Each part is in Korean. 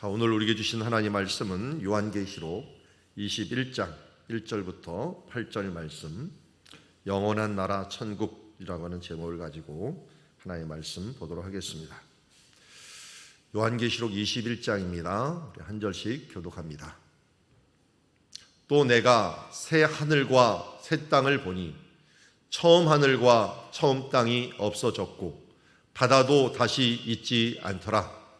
자, 오늘 우리에게 주신 하나님 말씀은 요한계시록 21장 1절부터 8절 말씀 영원한 나라 천국이라고 하는 제목을 가지고 하나님의 말씀 보도록 하겠습니다. 요한계시록 21장입니다. 한 절씩 교독합니다. 또 내가 새 하늘과 새 땅을 보니 처음 하늘과 처음 땅이 없어졌고 바다도 다시 있지 않더라.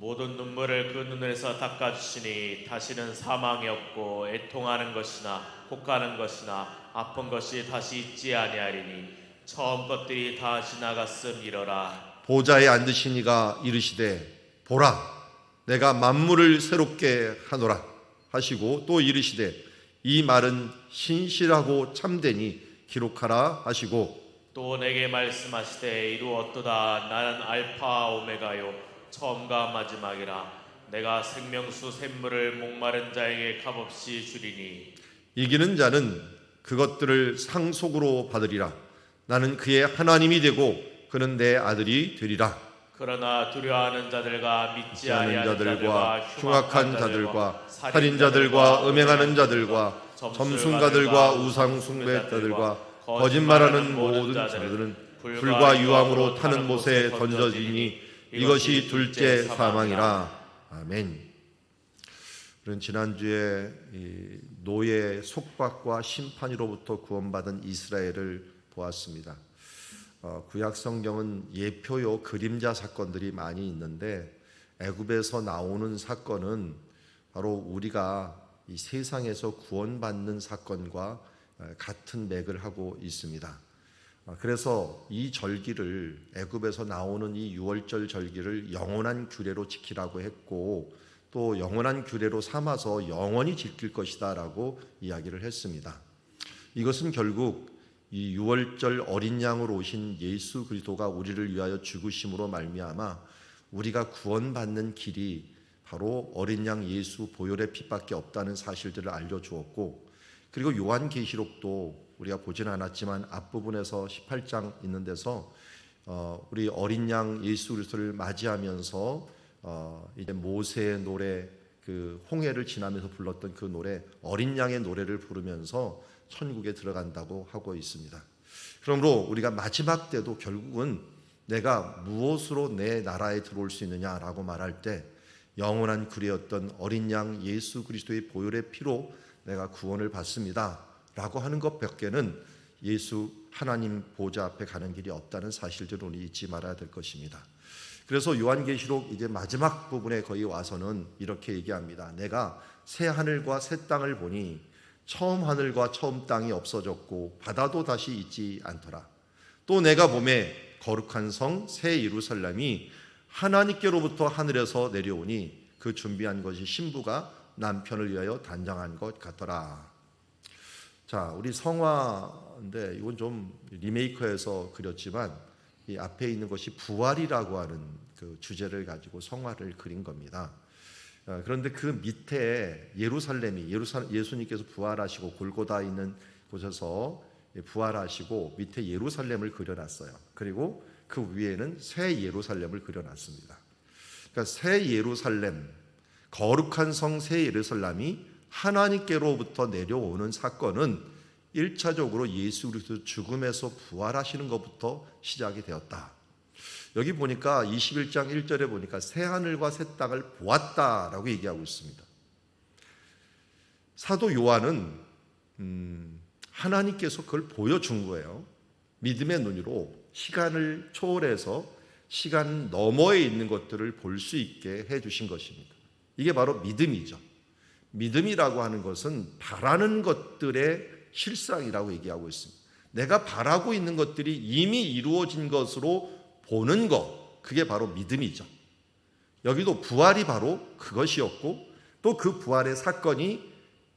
모든 눈물을 그 눈에서 닦아주시니 다시는 사망이 없고 애통하는 것이나 혹가는 것이나 아픈 것이 다시 있지 아니하리니 처음 것들이 다 지나갔음 이러라. 보좌에 앉으신 이가 이르시되 보라 내가 만물을 새롭게 하노라 하시고 또 이르시되 이 말은 신실하고 참되니 기록하라 하시고 또 내게 말씀하시되 이루었도다 나는 알파 오메가요 처음과 마지막이라 내가 생명수 샘물을 목마른 자에게 값없이 주리니. 이기는 자는 그것들을 상속으로 받으리라. 나는 그의 하나님이 되고 그는 내 아들이 되리라. 그러나 두려워하는 자들과 믿지 아니하는 자들과 자들과 흉악한 자들과 살인자들과 음행하는 자들과 점순가들과 우상 숭배자들과 거짓말하는 모든 자들은 불과 유황으로 타는 못에 던져지니 이것이 둘째 사망이라 아멘. 우리는 지난주에 이 노예 속박과 심판으로부터 구원받은 이스라엘을 보았습니다. 어, 구약 성경은 예표요 그림자 사건들이 많이 있는데 애굽에서 나오는 사건은 바로 우리가 이 세상에서 구원받는 사건과 어, 같은 맥을 하고 있습니다. 어, 그래서 이 절기를 애굽에서 나오는 이 유월절 절기를 영원한 규례로 지키라고 했고 또 영원한 규례로 삼아서 영원히 지킬 것이다라고 이야기를 했습니다. 이것은 결국 이 유월절 어린 양으로 오신 예수 그리스도가 우리를 위하여 죽으심으로 말미암아 우리가 구원받는 길이 바로 어린 양 예수 보혈의 피밖에 없다는 사실들을 알려 주었고 그리고 요한계시록도 우리가 보진 않았지만 앞부분에서 18장 있는 데서 어, 우리 어린 양 예수 그리스도를 맞이하면서 어, 이제 모세의 노래 그 홍해를 지나면서 불렀던 그 노래 어린 양의 노래를 부르면서 천국에 들어간다고 하고 있습니다. 그러므로 우리가 마지막 때도 결국은 내가 무엇으로 내 나라에 들어올 수 있느냐라고 말할 때 영원한 구리였던 어린 양 예수 그리스도의 보혈의 피로 내가 구원을 받습니다 라고 하는 것밖에는 예수 하나님 보좌 앞에 가는 길이 없다는 사실들을 우리 잊지 말아야 될 것입니다. 그래서 요한계시록 이제 마지막 부분에 거의 와서는 이렇게 얘기합니다. 내가 새 하늘과 새 땅을 보니 처음 하늘과 처음 땅이 없어졌고 바다도 다시 있지 않더라. 또 내가 봄에 거룩한 성 새 예루살렘이 하나님께로부터 하늘에서 내려오니 그 준비한 것이 신부가 남편을 위하여 단장한 것 같더라. 자, 우리 성화인데 이건 좀 리메이커해서 그렸지만 이 앞에 있는 것이 부활이라고 하는 그 주제를 가지고 성화를 그린 겁니다. 어, 그런데 그 밑에 예루살렘이 예루살 예수님께서 부활하시고 골고다 있는 곳에서 부활하시고 밑에 예루살렘을 그려놨어요. 그리고 그 위에는 새 예루살렘을 그려놨습니다. 그러니까 새 예루살렘, 거룩한 성 새 예루살렘이 하나님께로부터 내려오는 사건은 1차적으로 예수 그리스도 죽음에서 부활하시는 것부터 시작이 되었다. 여기 보니까 21장 1절에 보니까 새 하늘과 새 땅을 보았다라고 얘기하고 있습니다. 사도 요한은 음, 하나님께서 그걸 보여준 거예요. 믿음의 눈으로 시간을 초월해서 시간 너머에 있는 것들을 볼 수 있게 해주신 것입니다. 이게 바로 믿음이죠. 믿음이라고 하는 것은 바라는 것들의 실상이라고 얘기하고 있습니다. 내가 바라고 있는 것들이 이미 이루어진 것으로 보는 것, 그게 바로 믿음이죠. 여기도 부활이 바로 그것이었고 또 그 부활의 사건이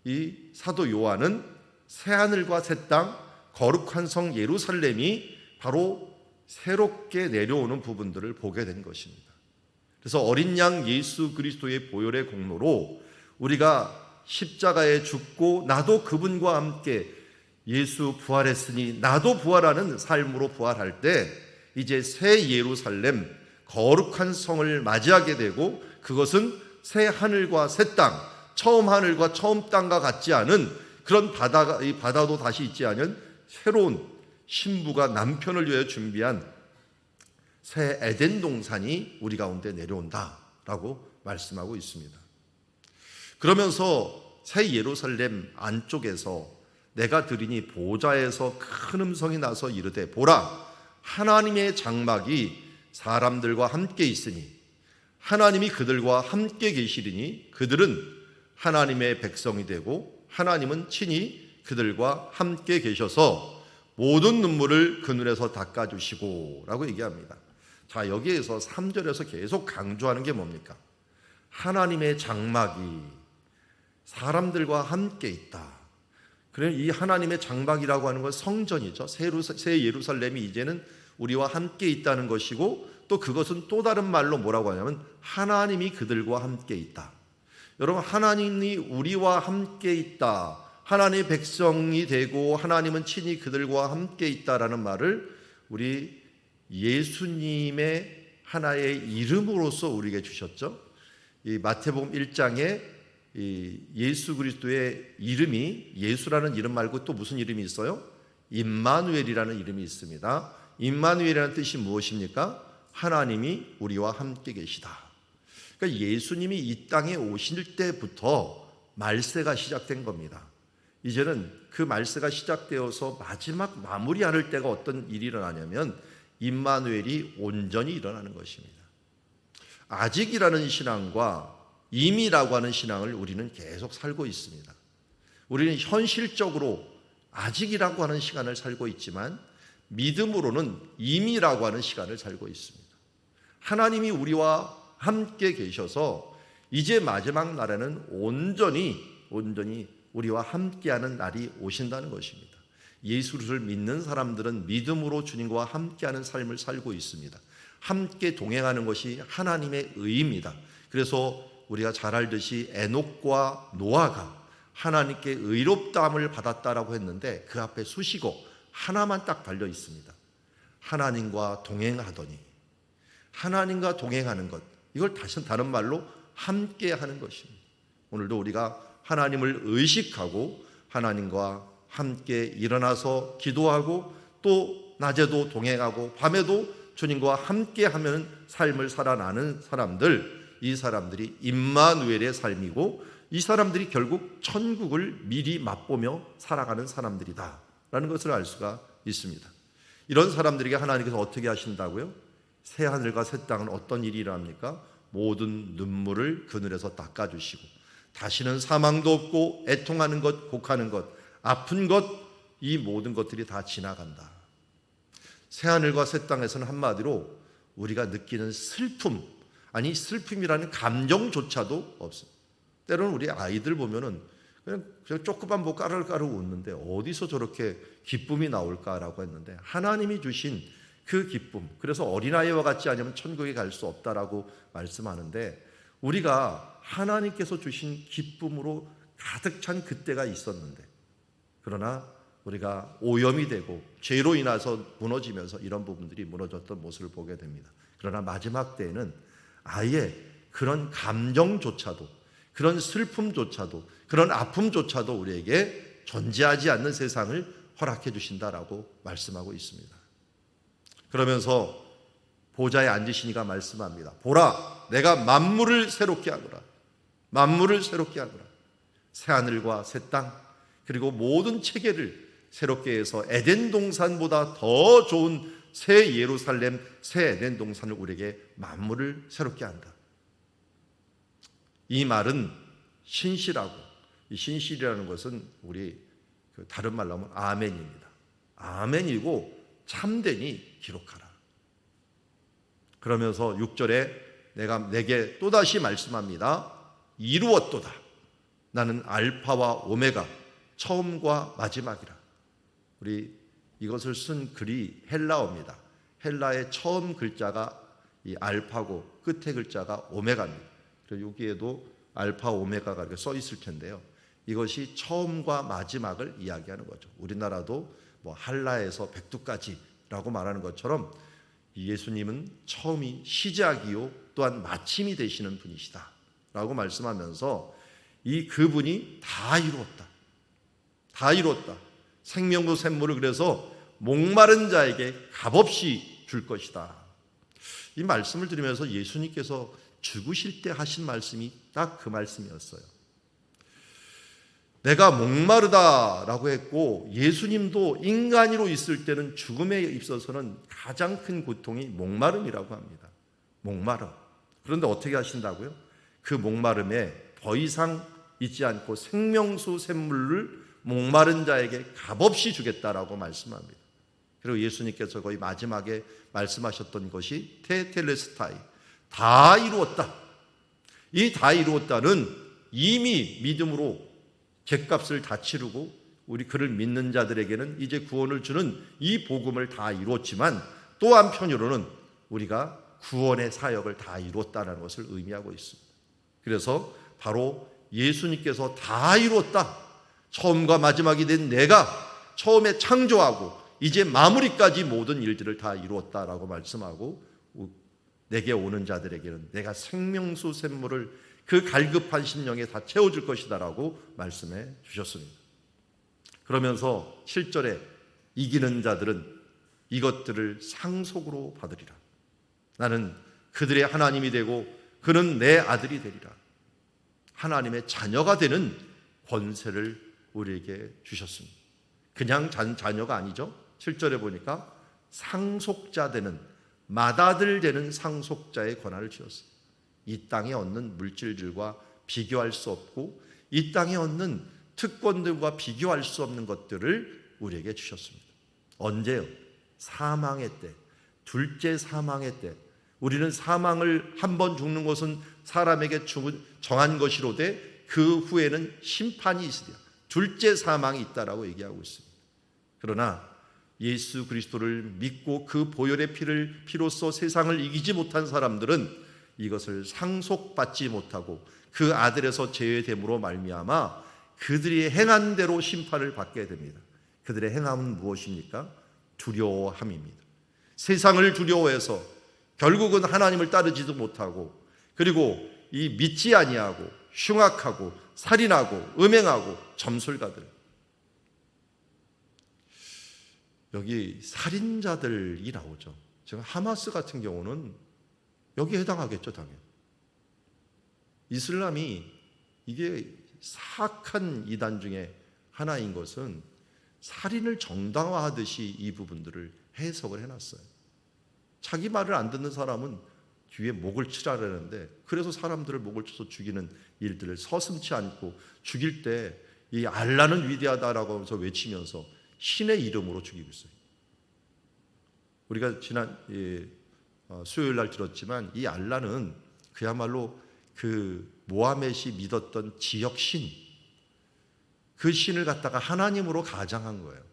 이 사도 요한은 새 하늘과 새 땅, 거룩한 성 예루살렘이 바로 새롭게 내려오는 부분들을 보게 된 것입니다. 그래서 어린 양 예수 그리스도의 보혈의 공로로 우리가 십자가에 죽고 나도 그분과 함께 예수 부활했으니 나도 부활하는 삶으로 부활할 때 이제 새 예루살렘 거룩한 성을 맞이하게 되고 그것은 새 하늘과 새 땅, 처음 하늘과 처음 땅과 같지 않은 그런 바다가 이 바다도 다시 있지 않은 새로운 신부가 남편을 위해 준비한 새 에덴 동산이 우리 가운데 내려온다라고 말씀하고 있습니다. 그러면서 새 예루살렘 안쪽에서 내가 들으니 보좌에서 큰 음성이 나서 이르되 보라 하나님의 장막이 사람들과 함께 있으니 하나님이 그들과 함께 계시리니 그들은 하나님의 백성이 되고 하나님은 친히 그들과 함께 계셔서 모든 눈물을 그 눈에서 닦아 주시고 라고 얘기합니다. 자, 여기에서 3절에서 계속 강조하는 게 뭡니까? 하나님의 장막이 사람들과 함께 있다. 그래 이 하나님의 장막이라고 하는 건 성전이죠. 새 예루살렘이 이제는 우리와 함께 있다는 것이고 또 그것은 또 다른 말로 뭐라고 하냐면 하나님이 그들과 함께 있다. 여러분 하나님이 우리와 함께 있다. 하나님의 백성이 되고 하나님은 친히 그들과 함께 있다라는 말을 우리 예수님의 하나의 이름으로서 우리에게 주셨죠. 이 마태복음 1장에 이 예수 그리스도의 이름이 예수라는 이름 말고 또 무슨 이름이 있어요? 임마누엘이라는 이름이 있습니다. 임마누엘이라는 뜻이 무엇입니까? 하나님이 우리와 함께 계시다. 그러니까 예수님이 이 땅에 오실 때부터 말세가 시작된 겁니다. 이제는 그 말세가 시작되어서 마지막 마무리하는 때가 어떤 일이 일어나냐면 임마누엘이 온전히 일어나는 것입니다. 아직이라는 신앙과 이미라고 하는 신앙을 우리는 계속 살고 있습니다. 우리는 현실적으로 아직이라고 하는 시간을 살고 있지만 믿음으로는 이미라고 하는 시간을 살고 있습니다. 하나님이 우리와 함께 계셔서 이제 마지막 날에는 온전히 온전히 우리와 함께하는 날이 오신다는 것입니다. 예수를 믿는 사람들은 믿음으로 주님과 함께하는 삶을 살고 있습니다. 함께 동행하는 것이 하나님의 의입니다. 그래서 우리가 잘 알듯이 에녹과 노아가 하나님께 의롭다함을 받았다라고 했는데 그 앞에 수식어 하나만 딱 달려 있습니다. 하나님과 동행하더니 하나님과 동행하는 것 이걸 다시 다른 말로 함께 하는 것입니다. 오늘도 우리가 하나님을 의식하고 하나님과 함께 일어나서 기도하고 또 낮에도 동행하고 밤에도 주님과 함께 하면 삶을 살아나는 사람들 이 사람들이 임마누엘의 삶이고 이 사람들이 결국 천국을 미리 맛보며 살아가는 사람들이다라는 것을 알 수가 있습니다. 이런 사람들에게 하나님께서 어떻게 하신다고요? 새 하늘과 새 땅은 어떤 일이 일어납니까? 모든 눈물을 그늘에서 닦아주시고 다시는 사망도 없고 애통하는 것, 곡하는 것, 아픈 것 이 모든 것들이 다 지나간다. 새 하늘과 새 땅에서는 한마디로 우리가 느끼는 슬픔, 아니 슬픔이라는 감정조차도 없습니다. 때로는 우리 아이들 보면은 그냥, 그냥 조그만 뭐 까르르까르 웃는데 어디서 저렇게 기쁨이 나올까라고 했는데 하나님이 주신 그 기쁨. 그래서 어린아이와 같지 않으면 천국에 갈 수 없다라고 말씀하는데 우리가 하나님께서 주신 기쁨으로 가득 찬 그때가 있었는데 그러나 우리가 오염이 되고 죄로 인해서 무너지면서 이런 부분들이 무너졌던 모습을 보게 됩니다. 그러나 마지막 때에는 아예 그런 감정조차도 그런 슬픔조차도 그런 아픔조차도 우리에게 존재하지 않는 세상을 허락해 주신다라고 말씀하고 있습니다. 그러면서 보좌에 앉으시니가 말씀합니다. 보라, 내가 만물을 새롭게 하노라. 만물을 새롭게 하노라. 새 하늘과 새 땅, 그리고 모든 체계를 새롭게 해서 에덴 동산보다 더 좋은 새 예루살렘, 새 에덴 동산을 우리에게 만물을 새롭게 한다. 이 말은 신실하고 이 신실이라는 것은 우리 그 다른 말로 하면 아멘입니다. 아멘이고 참되니 기록하라. 그러면서 6절에 내가 내게 또다시 말씀합니다. 이루었도다. 나는 알파와 오메가 처음과 마지막이라. 우리 이것을 쓴 글이 헬라어입니다. 헬라의 처음 글자가 이 알파고 끝에 글자가 오메가입니다. 그래서 여기에도 알파 오메가가 이렇게 써 있을 텐데요. 이것이 처음과 마지막을 이야기하는 거죠. 우리나라도 뭐 한라에서 백두까지라고 말하는 것처럼 예수님은 처음이 시작이요 또한 마침이 되시는 분이시다라고 말씀하면서 이 그분이 다 이루었다. 다 이루었다. 생명도 샘물을 그래서 목마른 자에게 값없이 줄 것이다. 이 말씀을 들으면서 예수님께서 죽으실 때 하신 말씀이 딱 그 말씀이었어요. 내가 목마르다라고 했고 예수님도 인간으로 있을 때는 죽음에 있어서는 가장 큰 고통이 목마름이라고 합니다. 목마름. 그런데 어떻게 하신다고요? 그 목마름에 더 이상 있지 않고 생명수 샘물을 목마른 자에게 값없이 주겠다라고 말씀합니다. 그리고 예수님께서 거의 마지막에 말씀하셨던 것이 테텔레스타이 다 이루었다. 이 다 이루었다는 이미 믿음으로 죗값을 다 치르고 우리 그를 믿는 자들에게는 이제 구원을 주는 이 복음을 다 이루었지만 또 한편으로는 우리가 구원의 사역을 다 이루었다는 것을 의미하고 있습니다. 그래서 바로 예수님께서 다 이루었다. 처음과 마지막이 된 내가 처음에 창조하고 이제 마무리까지 모든 일들을 다 이루었다라고 말씀하고 내게 오는 자들에게는 내가 생명수 샘물을 그 갈급한 심령에 다 채워줄 것이다라고 말씀해 주셨습니다. 그러면서 7절에 이기는 자들은 이것들을 상속으로 받으리라. 나는 그들의 하나님이 되고 그는 내 아들이 되리라. 하나님의 자녀가 되는 권세를 우리에게 주셨습니다. 그냥 자, 자녀가 아니죠. 7절에 보니까 상속자 되는 맏아들 되는 상속자의 권한을 주었습니다. 이 땅에 얻는 물질들과 비교할 수 없고 이 땅에 얻는 특권들과 비교할 수 없는 것들을 우리에게 주셨습니다. 언제요? 사망의 때, 둘째 사망의 때. 우리는 사망을 한 번 죽는 것은 사람에게 정한 것이로되 그 후에는 심판이 있으리라. 둘째 사망이 있다라고 얘기하고 있습니다. 그러나 예수 그리스도를 믿고 그 보혈의 피를 피로써 세상을 이기지 못한 사람들은 이것을 상속받지 못하고 그 아들에서 제외됨으로 말미암아 그들이 행한 대로 심판을 받게 됩니다. 그들의 행함은 무엇입니까? 두려워함입니다. 세상을 두려워해서 결국은 하나님을 따르지도 못하고 그리고 이 믿지 아니하고 흉악하고 살인하고 음행하고 점술가들 여기 살인자들이 나오죠. 지금 하마스 같은 경우는 여기에 해당하겠죠, 당연히. 이슬람이 이게 사악한 이단 중에 하나인 것은 살인을 정당화하듯이 이 부분들을 해석을 해놨어요. 자기 말을 안 듣는 사람은 뒤에 목을 치라라는데 그래서 사람들을 목을 쳐서 죽이는 일들을 서슴치 않고 죽일 때 이 알라는 위대하다라고 하면서 외치면서 신의 이름으로 죽이고 있어요. 우리가 지난 예, 어, 수요일 날 들었지만 이 알라는 그야말로 그 모하멧이 믿었던 지역 신, 그 신을 갖다가 하나님으로 가장한 거예요.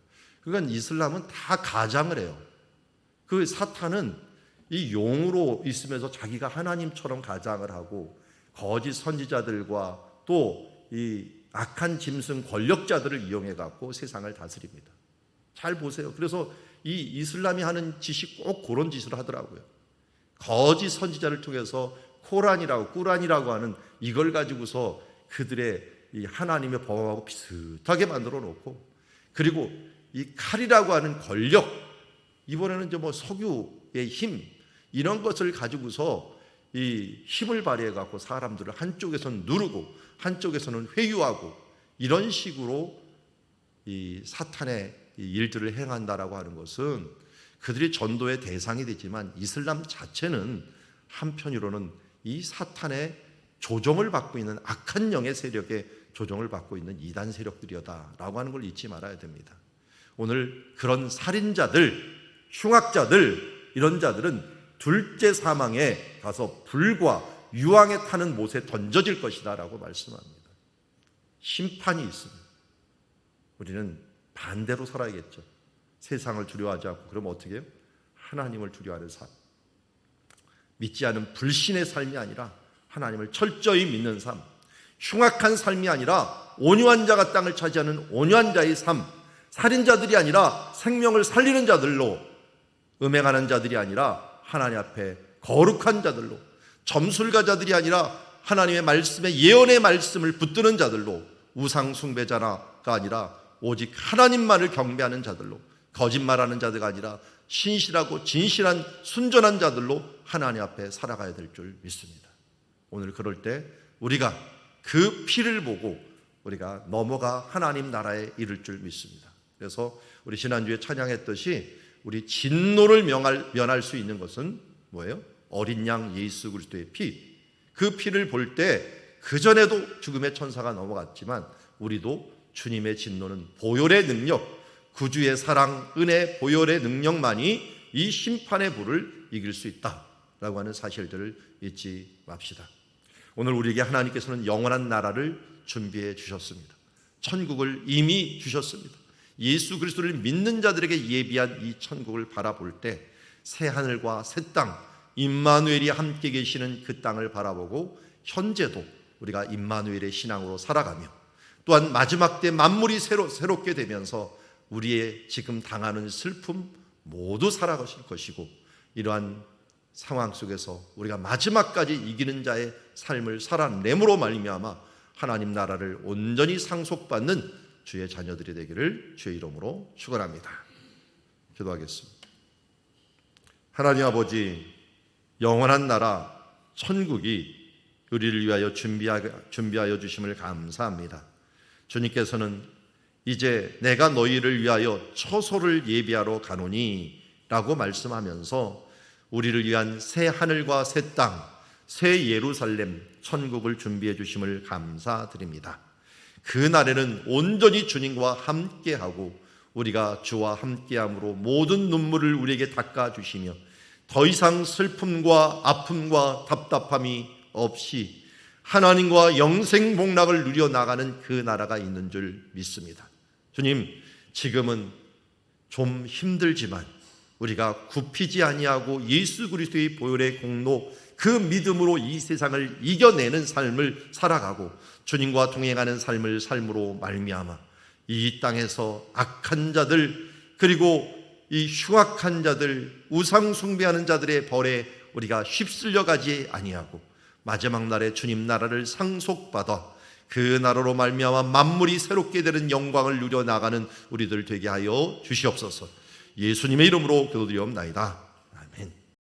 그러니까 이슬람은 다 가장을 해요. 그 사탄은 이 용으로 있으면서 자기가 하나님처럼 가장을 하고 거짓 선지자들과 또 이 악한 짐승 권력자들을 이용해 갖고 세상을 다스립니다. 잘 보세요. 그래서 이 이슬람이 하는 짓이 꼭 그런 짓을 하더라고요. 거짓 선지자를 통해서 코란이라고 꾸란이라고 하는 이걸 가지고서 그들의 이 하나님의 법하고 비슷하게 만들어 놓고 그리고 이 칼이라고 하는 권력 이번에는 이제 뭐 석유의 힘 이런 것을 가지고서 이 힘을 발휘해 갖고 사람들을 한쪽에서는 누르고 한쪽에서는 회유하고 이런 식으로 이 사탄의 이 일들을 행한다라고 하는 것은 그들이 전도의 대상이 되지만 이슬람 자체는 한편으로는 이 사탄의 조종을 받고 있는 악한 영의 세력의 조종을 받고 있는 이단 세력들이다라고 하는 걸 잊지 말아야 됩니다. 오늘 그런 살인자들, 흉악자들 이런 자들은 둘째 사망에 가서 불과 유황에 타는 못에 던져질 것이다라고 말씀합니다. 심판이 있습니다. 우리는 반대로 살아야겠죠. 세상을 두려워하지 않고 그럼 어떻게 해요? 하나님을 두려워하는 삶. 믿지 않은 불신의 삶이 아니라 하나님을 철저히 믿는 삶. 흉악한 삶이 아니라 온유한 자가 땅을 차지하는 온유한 자의 삶. 살인자들이 아니라 생명을 살리는 자들로 음행하는 자들이 아니라 하나님 앞에 거룩한 자들로 점술가자들이 아니라 하나님의 말씀에 예언의 말씀을 붙드는 자들로 우상 숭배자가 아니라 오직 하나님만을 경배하는 자들로 거짓말하는 자들가 아니라 신실하고 진실한 순전한 자들로 하나님 앞에 살아가야 될 줄 믿습니다. 오늘 그럴 때 우리가 그 피를 보고 우리가 넘어가 하나님 나라에 이를 줄 믿습니다. 그래서 우리 지난주에 찬양했듯이 우리 진노를 명할, 면할 수 있는 것은 뭐예요? 어린 양 예수 그리스도의 피. 그 피를 볼 때 그전에도 죽음의 천사가 넘어갔지만 우리도 주님의 진노는 보혈의 능력, 구주의 사랑, 은혜, 보혈의 능력만이 이 심판의 불을 이길 수 있다 라고 하는 사실들을 잊지 맙시다. 오늘 우리에게 하나님께서는 영원한 나라를 준비해 주셨습니다. 천국을 이미 주셨습니다. 예수 그리스도를 믿는 자들에게 예비한 이 천국을 바라볼 때 새 하늘과 새 땅, 임마누엘이 함께 계시는 그 땅을 바라보고 현재도 우리가 임마누엘의 신앙으로 살아가며 또한 마지막 때 만물이 새로, 새롭게 되면서 우리의 지금 당하는 슬픔 모두 살아가실 것이고 이러한 상황 속에서 우리가 마지막까지 이기는 자의 삶을 살아냄으로 말미암아 하나님 나라를 온전히 상속받는 주의 자녀들이 되기를 주의 이름으로 축원합니다. 기도하겠습니다. 하나님 아버지 영원한 나라 천국이 우리를 위하여 준비하, 준비하여 주심을 감사합니다. 주님께서는 이제 내가 너희를 위하여 처소를 예비하러 가노니 라고 말씀하면서 우리를 위한 새 하늘과 새 땅, 새 예루살렘, 천국을 준비해 주심을 감사드립니다. 그 날에는 온전히 주님과 함께하고 우리가 주와 함께함으로 모든 눈물을 우리에게 닦아 주시며 더 이상 슬픔과 아픔과 답답함이 없이 하나님과 영생 복락을 누려 나가는 그 나라가 있는 줄 믿습니다. 주님, 지금은 좀 힘들지만 우리가 굽히지 아니하고 예수 그리스도의 보혈의 공로 그 믿음으로 이 세상을 이겨내는 삶을 살아가고 주님과 동행하는 삶을 삶으로 말미암아 이 땅에서 악한 자들 그리고 이 흉악한 자들 우상 숭배하는 자들의 벌에 우리가 휩쓸려 가지 아니하고 마지막 날에 주님 나라를 상속받아 그 나라로 말미암아 만물이 새롭게 되는 영광을 누려 나가는 우리들 되게 하여 주시옵소서. 예수님의 이름으로 기도드리옵나이다.